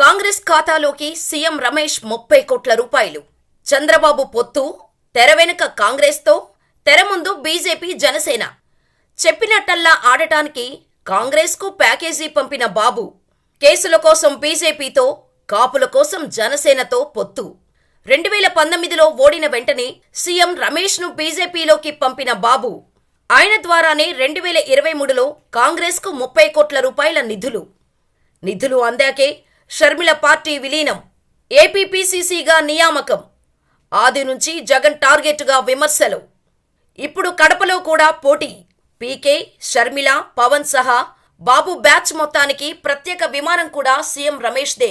కాంగ్రెస్ ఖాతాలోకి సీఎం రమేష్ ముప్పై కోట్ల రూపాయలు. చంద్రబాబు పొత్తు తెర వెనుక కాంగ్రెస్తో తెర ముందు బీజేపీ జనసేన. చెప్పినట్టల్లా ఆడటానికి కాంగ్రెస్కు ప్యాకేజీ పంపిన బాబు కేసుల కోసం బీజేపీతో కాపుల కోసం జనసేనతో పొత్తు. రెండు వేల పంతొమ్మిదిలో ఓడిన వెంటనే సీఎం రమేష్ను బీజేపీలోకి పంపిన బాబు ఆయన ద్వారానే రెండు వేల ఇరవై మూడులో కాంగ్రెస్కు ముప్పై కోట్ల రూపాయల నిధులు. నిధులు అందాకే షర్మిల పార్టీ విలీనం ఏపీపీసీసీగా నియామకం. ఆది నుంచి జగన్ టార్గెట్గా విమర్శలు. ఇప్పుడు కడపలో కూడా పోటీ. పీకే షర్మిల పవన్ సహా బాబు బ్యాచ్ మొత్తానికి ప్రత్యేక విమానం కూడా సీఎం రమేష్దే.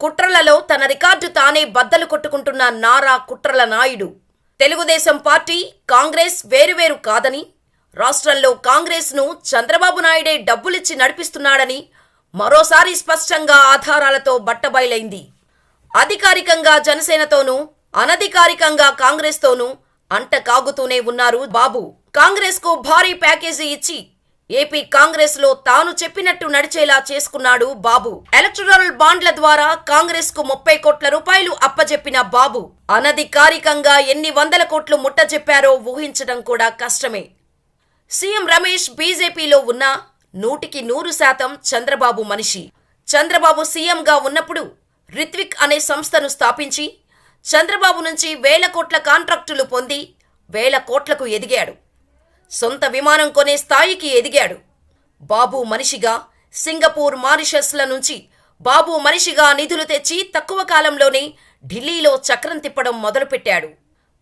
కుట్రలలో తన రికార్డు తానే బద్దలు కొట్టుకుంటున్న నారా కుట్రల నాయుడు. తెలుగుదేశం పార్టీ కాంగ్రెస్ వేరువేరు కాదని రాష్ట్రంలో కాంగ్రెస్ను చంద్రబాబు నాయుడే డబ్బులిచ్చి నడిపిస్తున్నాడని మరోసారి స్పష్టంగా ఆధారాలతో బట్టబయలైంది. అధికారికంగా జనసేనతోనూ అనధికారికంగా కాంగ్రెస్తోనూ అంట కాగుతూనే ఉన్నారు బాబు. కాంగ్రెస్కు భారీ ప్యాకేజీ ఇచ్చి ఏపీ కాంగ్రెస్లో తాను చెప్పినట్టు నడిచేలా చేసుకున్నాడు బాబు. ఎలక్టరల్ బాండ్ల ద్వారా కాంగ్రెస్కు ముప్పై కోట్ల రూపాయలు అప్పజెప్పిన బాబు. అనధికారికంగా ఎన్ని వందల కోట్లు ముట్టజెప్పారో ఊహించడం కూడా కష్టమే. సీఎం రమేష్ బీజేపీలో ఉన్న నూటికి నూరు శాతం చంద్రబాబు మనిషి. చంద్రబాబు సీఎంగా ఉన్నప్పుడు రిత్విక్ అనే సంస్థను స్థాపించి చంద్రబాబు నుంచి వేల కోట్ల కాంట్రాక్టులు పొంది వేల కోట్లకు ఎదిగాడు. సొంత విమానం కొనే స్థాయికి ఎదిగాడు. బాబు మనిషిగా సింగపూర్ మారిషస్ల నుంచి బాబు మనిషిగా నిధులు తెచ్చి తక్కువ కాలంలోనే ఢిల్లీలో చక్రం తిప్పడం మొదలుపెట్టాడు.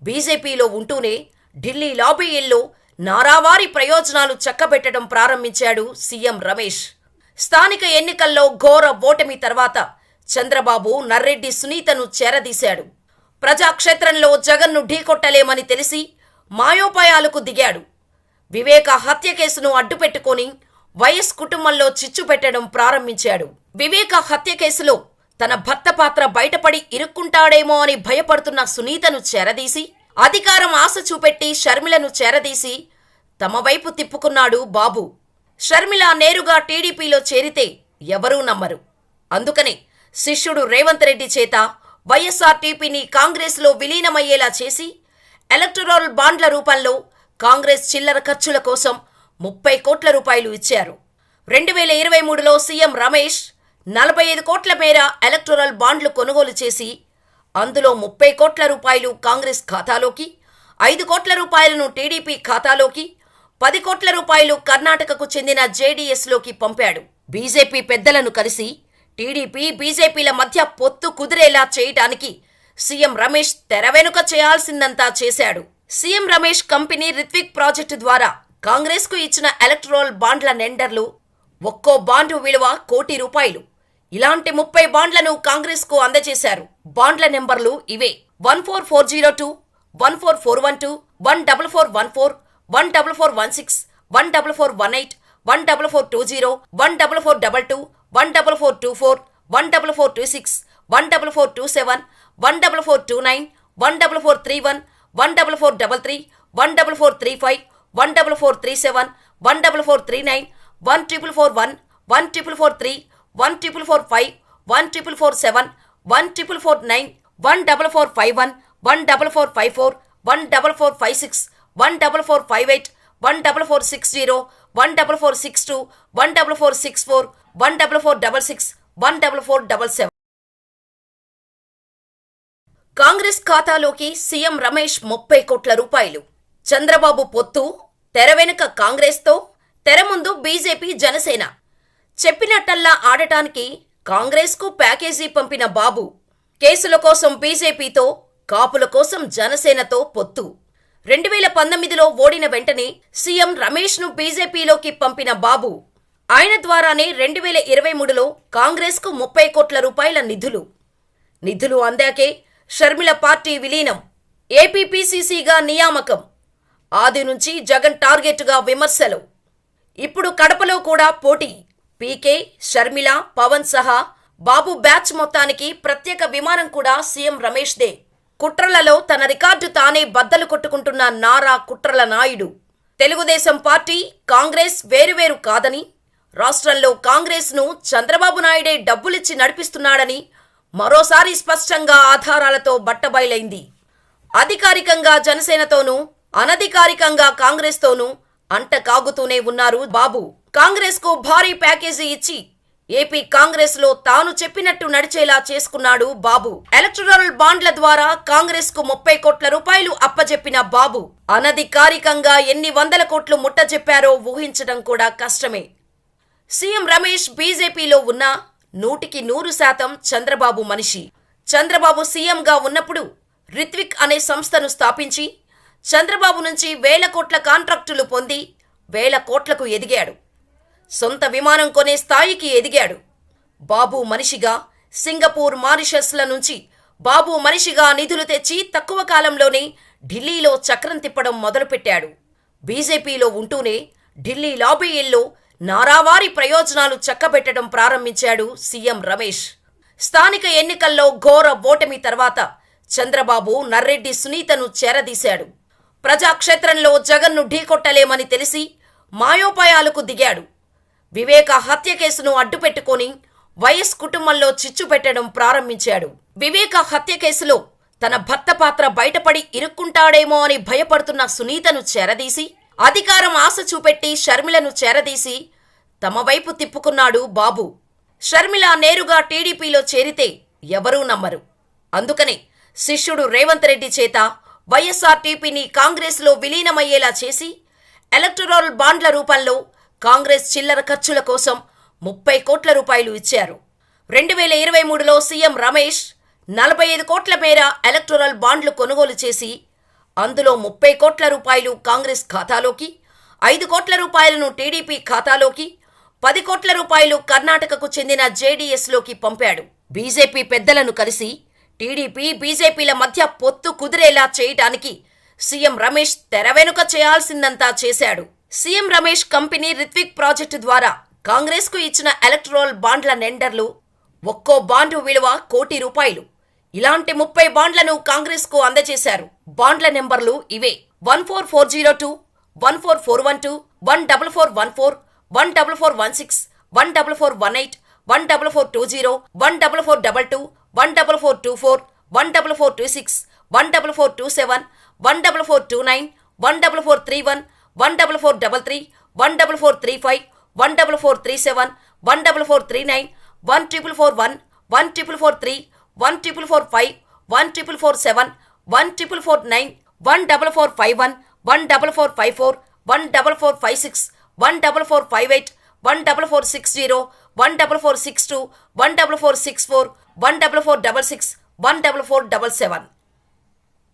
బీజేపీలో ఉంటూనే ఢిల్లీ లాబీయిల్లో నారావారి ప్రయోజనాలు చక్కబెట్టడం ప్రారంభించాడు సీఎం రమేష్. స్థానిక ఎన్నికల్లో ఘోర ఓటమి తర్వాత చంద్రబాబు నర్రెడ్డి సునీతను చేరదీశాడు. ప్రజాక్షేత్రంలో జగన్ను ఢీకొట్టలేమని తెలిసి మాయోపాయాలకు దిగాడు. వివేక హత్య కేసును అడ్డుపెట్టుకొని వైఎస్ కుటుంబంలో చిచ్చు పెట్టడం ప్రారంభించాడు. వివేక హత్య కేసులో తన భర్త పాత్ర బయటపడి ఇరుక్కుంటాడేమో అని భయపడుతున్న సునీతను చేరదీసి అధికారం ఆశ చూపెట్టి షర్మిలను చేరదీసి తమ వైపు తిప్పుకున్నాడు బాబు. షర్మిల నేరుగా టీడీపీలో చేరితే ఎవరూ నమ్మరు. అందుకనే శిష్యుడు రేవంత్ రెడ్డి చేత వైఎస్ఆర్టీపీని కాంగ్రెస్లో విలీనమయ్యేలా చేసి ఎలక్టరల్ బాండ్ల రూపంలో కాంగ్రెస్ చిల్లర ఖర్చుల కోసం ముప్పై కోట్ల రూపాయలు ఇచ్చారు. రెండు వేల ఇరవై మూడులో సీఎం రమేష్ నలభై ఐదు కోట్ల మేర ఎలక్టరల్ బాండ్లు కొనుగోలు చేసి అందులో ముప్పై కోట్ల రూపాయలు కాంగ్రెస్ ఖాతాలోకి ఐదు కోట్ల రూపాయలను టీడీపీ ఖాతాలోకి పది కోట్ల రూపాయలు కర్ణాటకకు చెందిన జేడీఎస్లోకి పంపాడు. బీజేపీ పెద్దలను కలిసి టీడీపీ బీజేపీల మధ్య పొత్తు కుదిరేలా చేయటానికి సీఎం రమేష్ తెరవెనుక చేయాల్సిందంతా చేశాడు. CM Ramesh company Rithvik project ద్వారా కాంగ్రెస్కు ఇచ్చిన ఎలక్ట్రోల్ బాండ్ల నెండర్లు ఒక్కో బాండు విలువ కోటి రూపాయలు. ఇలాంటి ముప్పై బాండ్లను కాంగ్రెస్కు అందజేశారు. బాండ్ల నెంబర్లు ఇవే one four four zero two one four four one two one double four one four one double four one six one double four one eight one double four two zero one double four double two one double four two four one double four two six one double four two seven one double four two nine one double four three one one double four double three one double four three five one double four three seven one double four three nine one triple four one one triple four three one triple four five one triple four seven one triple four nine one double four five one one double four five four one double four five six one double four five eight one double four six zero one double four six two one double four six four one double four double six one double four double seven Congress ఖాతాలోకి CM Ramesh ముప్పై కోట్ల రూపాయలు. చంద్రబాబు పొత్తు తెర వెనుక కాంగ్రెస్తో తెర ముందు బీజేపీ జనసేన. చెప్పినట్టల్లా ఆడటానికి కాంగ్రెస్కు ప్యాకేజీ పంపిన బాబు కేసుల కోసం బీజేపీతో కాపుల కోసం జనసేనతో పొత్తు. రెండు వేల పంతొమ్మిదిలో ఓడిన వెంటనే సీఎం రమేష్ను బీజేపీలోకి పంపిన బాబు ఆయన ద్వారానే రెండు వేల ఇరవై మూడులో కాంగ్రెస్కు ముప్పై కోట్ల రూపాయల నిధులు. నిధులు అందాకే షర్మిల పార్టీ విలీనం ఏపీపీసీసీగా నియామకం ఆది నుంచి జగన్ టార్గెట్గా విమర్శలు. ఇప్పుడు కడపలో కూడా పోటీ. పీకే షర్మిల పవన్ సహా బాబు బ్యాచ్ మొత్తానికి ప్రత్యేక విమానం కూడా సీఎం రమేష్దే. కుట్రలలో తన రికార్డు తానే బద్దలు కొట్టుకుంటున్న నారా కుట్రల నాయుడు. తెలుగుదేశం పార్టీ కాంగ్రెస్ వేరువేరు కాదని రాష్ట్రంలో కాంగ్రెస్ను చంద్రబాబు నాయుడే డబ్బులిచ్చి నడిపిస్తున్నాడని మరోసారి స్పష్టంగా ఆధారాలతో బట్టబయలైంది. అధికారికంగా జనసేనతోనూ అనధికారికంగా కాంగ్రెస్తోనూ అంట కాగుతూనే ఉన్నారు బాబు. కాంగ్రెస్కు భారీ ప్యాకేజీ ఇచ్చి ఏపీ కాంగ్రెస్లో తాను చెప్పినట్టు నడిచేలా చేసుకున్నాడు బాబు. ఎలక్టరల్ బాండ్ల ద్వారా కాంగ్రెస్కు ముప్పై కోట్ల రూపాయలు అప్పజెప్పిన బాబు. అనధికారికంగా ఎన్ని వందల కోట్లు ముట్టజెప్పారో ఊహించడం కూడా కష్టమే. సీఎం రమేష్ బీజేపీలో ఉన్న నూటికి నూరు శాతం చంద్రబాబు మనిషి. చంద్రబాబు సీఎంగా ఉన్నప్పుడు రిత్విక్ అనే సంస్థను స్థాపించి చంద్రబాబు నుంచి వేల కోట్ల కాంట్రాక్టులు పొంది వేల కోట్లకు ఎదిగాడు. సొంత విమానం కొనే స్థాయికి ఎదిగాడు. బాబు మనిషిగా సింగపూర్ మారిషస్ల నుంచి బాబు మనిషిగా నిధులు తెచ్చి తక్కువ కాలంలోనే ఢిల్లీలో చక్రం తిప్పడం మొదలుపెట్టాడు. బీజేపీలో ఉంటూనే ఢిల్లీ లాబీయిల్లో నారావారి ప్రయోజనాలు చక్కబెట్టడం ప్రారంభించాడు సీఎం రమేష్. స్థానిక ఎన్నికల్లో ఘోర ఓటమి తర్వాత చంద్రబాబు నర్రెడ్డి సునీతను చేరదీశాడు. ప్రజాక్షేత్రంలో జగన్ను ఢీకొట్టలేమని తెలిసి మాయోపాయాలకు దిగాడు. వివేక హత్య కేసును అడ్డుపెట్టుకొని వైఎస్ కుటుంబంలో చిచ్చు పెట్టడం ప్రారంభించాడు. వివేక హత్య కేసులో తన భర్త పాత్ర బయటపడి ఇరుక్కుంటాడేమో అని భయపడుతున్న సునీతను చేరదీసి అధికారం ఆశ చూపెట్టి షర్మిలను చేరదీసి తమ వైపు తిప్పుకున్నాడు బాబు. షర్మిల నేరుగా టీడీపీలో చేరితే ఎవరూ నమ్మరు. అందుకనే శిష్యుడు రేవంత్ రెడ్డి చేత వైఎస్ఆర్టీపీని కాంగ్రెస్లో విలీనమయ్యేలా చేసి ఎలక్టరల్ బాండ్ల రూపంలో కాంగ్రెస్ చిల్లర ఖర్చుల కోసం ముప్పై కోట్ల రూపాయలు ఇచ్చారు. రెండు వేల ఇరవై మూడులో సీఎం రమేష్ నలభై ఐదు కోట్ల మేర ఎలక్టోరల్ బాండ్లు కొనుగోలు చేసి అందులో ముప్పై కోట్ల రూపాయలు కాంగ్రెస్ ఖాతాలోకి ఐదు కోట్ల రూపాయలను టీడీపీ ఖాతాలోకి పది కోట్ల రూపాయలు కర్ణాటకకు చెందిన జేడీఎస్లోకి పంపాడు. బీజేపీ పెద్దలను కలిసి టీడీపీ బీజేపీల మధ్య పొత్తు కుదిరేలా చేయటానికి సీఎం రమేష్ తెర వెనుక చేయాల్సిందంతా చేశాడు. CM Ramesh company Rithvik project ద్వారా కాంగ్రెస్కు ఇచ్చిన ఎలక్ట్రోల్ బాండ్ల నెండర్లు ఒక్కో బాండు విలువ కోటి రూపాయలు ఇలాంటి ముప్పై బాండ్లను కాంగ్రెస్కు అందజేశారు బాండ్ల నెంబర్లు ఇవే one four four zero two one four four one two one double four one four one double four one six one double four one eight one double four two zero one double four double two one double four two four one double four two six one double four two seven one double four two nine one double four three one one double four double three one double four three five one double four three seven one double four three nine one triple four one one triple four three one triple four five one triple four seven one triple four nine one double four five one one double four five four one double four five six one double four five eight one double four six zero one double four six two one double four six four one double four double six one double four double seven